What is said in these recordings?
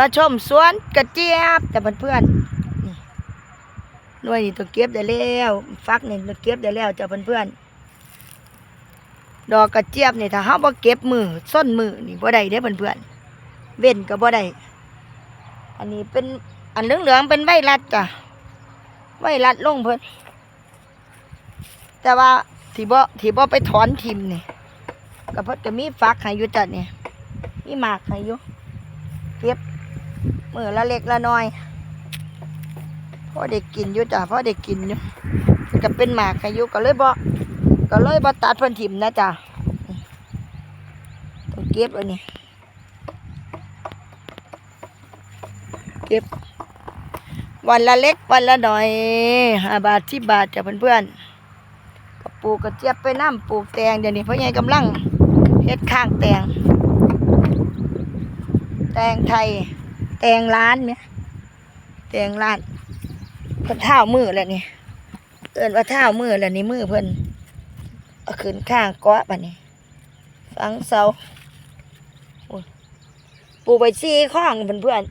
มาชมสวนกระเจี๊ยบแต่เพื่อนๆนี่หน่วยนี่ตัวเก็บได้แล้วฟักนี่ตัวเก็บได้แล้วจ้ะเพื่อนๆดอกกระเจี๊ยบนี่ถ้าเฮาบ่เก็บมือส้นมือนี่บ่ได้เด้เพื่อนๆเว้นก็บ่ได้อันนี้เป็นอันเหลืองๆเป็นไวรัสจ้ะไวรัสลงเพิ่นแต่ว่าที่บ่ที่บ่ไปถอนทิมนี่ก็เพิ่นก็มีฟักให้อยู่จ้ะนี่มีหมากให้อยู่เก็บ มือละเล็กละน้อยพ่อเด็กกินอยู่จ้ะพ่อเด็กกินอยู่ก็เป็นหมากอายุก็เลยบ่ก็เลยบ่ตัดพิ่นถิ่มนะจ้ะต้องเก็บไว้นี่เก็บ วันละเล็กวันละน้อยห้าบาทสิบบาทจ้ะเพื่อนๆก็ปลูกกระเจี๊ยบไปน้ำปลูกแตงเดี๋ยวนี้พ่อใหญ่กำลังเฮ็ดข้างแตง แตงไทย แตงร้านเนี่ยแตงร้านเพิ่นเท้ามือแล้วนี่เอินว่าเท้ามือแล้วนี่มือเพิ่นเอาขึ้นข้างเกาะบัดนี้ฝังเสาปูไปซีข้องเพื่อน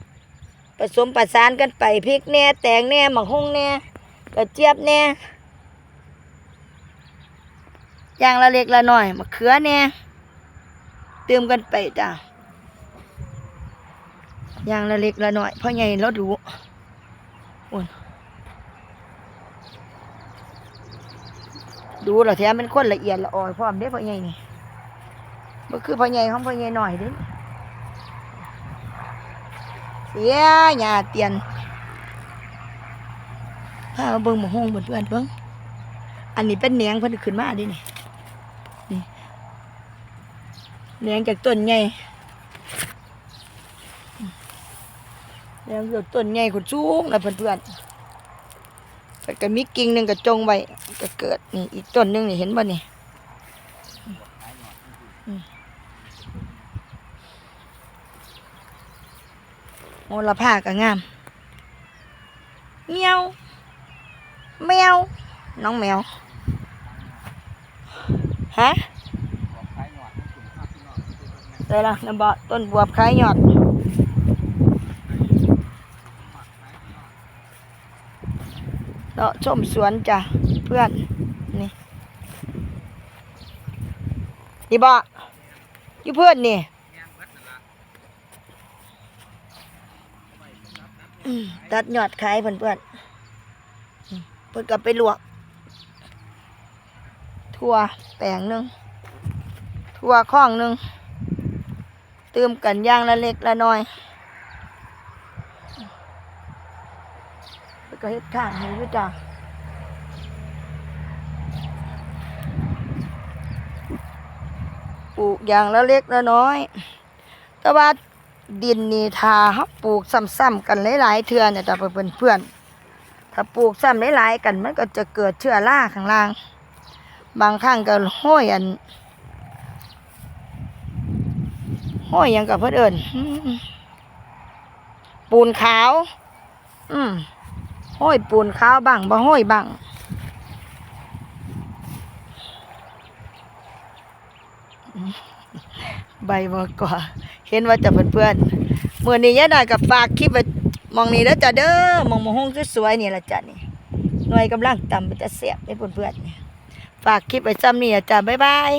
ๆผสมประสานกันไปพริกแน่แตงแน่หมักฮุ่งแน่กระเจี๊ยบแน่อย่างละเล็กละน้อยมะเขือแน่เติมกันไปจ้ะ อย่างละเล็กละน้อยเพราะไงเราดูอุ่นดูเหราแท้เป็นคนละเอียดละอ่อนพร้อมเด้เพราะไงนี่มันคือพ่อใหญ่ของพ่อใหญ่หน่อยด้เสียหยาเตียนพามาเบิ่งหมองหงเพื่อนเบิ่งอันนี้เป็นเนียงเพิ่นขึ้นมาดินี่นี่เนียงจากต้นใหญ่ แล้วเดี๋ยวต้นใหญ่ขุนสูงนะเพื่อนๆแต่ก็มีกิ่งหนึ่งก็จงไว้ก็เกิดนี่อีกต้นหนึ่งนี่เห็นบ่นี่อืมโอละผ้าก็งามเมียวแมว น้องแมว ฮะใส่ละน้ำบ่ต้นบวบคล้ายหยอด เลาะชมสวนจ้ะเพื่อน นี่ นี่บ่อยู่เพื่อนนี่ตัดยอดขายเพื่อนเพื่อนเพื่อนกลับไปลวก ทั่วแปลงหนึ่งทั่วข้องหนึ่งเติมกันย่างละเล็กละน้อย แล้ว ก็เฮ็ดข้างให้ด้วยจ้ะปลูกอย่างละเล็กละน้อย แต่ว่าดินนี่ทาเฮาปลูกซ้ำๆกันหลายๆเทื่อเนี่ยจ้ะเพื่อนๆถ้าปลูกซ้ำหลายๆกันมันก็จะเกิดเชื้อราข้างล่าง บางครั้งก็ห้อยอันห้อยยังกับเพื่อนเอิญปูนขาว อืม ห้อยปูนขาวบ้างบ่ห้อยบ้างใบบ่กว่าเห็นว่าจะเพื่อนๆมื่อนี้ยายหน่อยกับฝากคลิปไว้มองนี้แล้วจ้ะเด้อมองมองห้องสวยๆนี่ละจ้ะนี่หน่วยกำลังตำมันจะเสียบให้เพื่อนๆนี่ฝากคลิปไว้ซ้ำนี่ล่ะจ้ะบ๊ายบาย